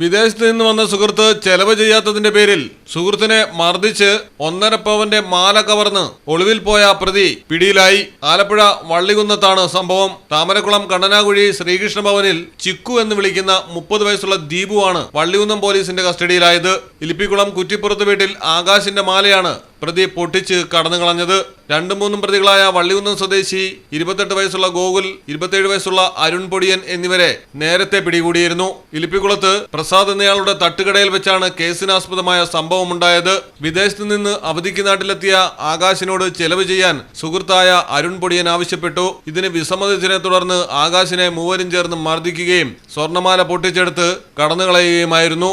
വിദേശത്ത് നിന്ന് വന്ന സുഹൃത്ത് ചെലവ് ചെയ്യാത്തതിന്റെ പേരിൽ സുഹൃത്തിനെ മർദ്ദിച്ച് ഒന്നര പവന്റെ മാല കവർന്ന് ഒളിവിൽ പോയ പ്രതി പിടിയിലായി. ആലപ്പുഴ വള്ളികുന്നത്താണ് സംഭവം. താമരക്കുളം കണ്ണനാകുഴി ശ്രീകൃഷ്ണ ഭവനിൽ ചിക്കു എന്ന് വിളിക്കുന്ന മുപ്പത് വയസ്സുള്ള ദീപുവാണ് വള്ളികുന്നം പോലീസിന്റെ കസ്റ്റഡിയിലായത്. ഇലിപ്പിക്കുളം കുറ്റിപ്പുറത്ത് വീട്ടിൽ ആകാശിന്റെ മാലയാണ് പ്രതി പൊട്ടിച്ച് കടന്നു കളഞ്ഞത് രണ്ടും മൂന്നും പ്രതികളായ വള്ളികുന്നം സ്വദേശി ഇരുപത്തെട്ട് വയസ്സുള്ള ഗോകുൽ ഇരുപത്തിയേഴ് വയസ്സുള്ള അരുൺ പൊടിയൻ എന്നിവരെ നേരത്തെ പിടികൂടിയിരുന്നു. ഇലിപ്പിക്കുളത്ത് പ്രസാദ് എന്നയാളുടെ തട്ടുകടയിൽ വെച്ചാണ് കേസിനാസ്പദമായ സംഭവമുണ്ടായത്. വിദേശത്ത് നിന്ന് അവധിക്ക് നാട്ടിലെത്തിയ ആകാശിനോട് ചെലവ് ചെയ്യാൻ സുഹൃത്തായ അരുൺ പൊടിയൻ ആവശ്യപ്പെട്ടു. ഇതിന് വിസമ്മതിച്ചതിനെ തുടർന്ന് ആകാശിനെ മൂവരും ചേർന്ന് മർദ്ദിക്കുകയും സ്വർണമാല പൊട്ടിച്ചെടുത്ത് കടന്നുകളയുകയുമായിരുന്നു.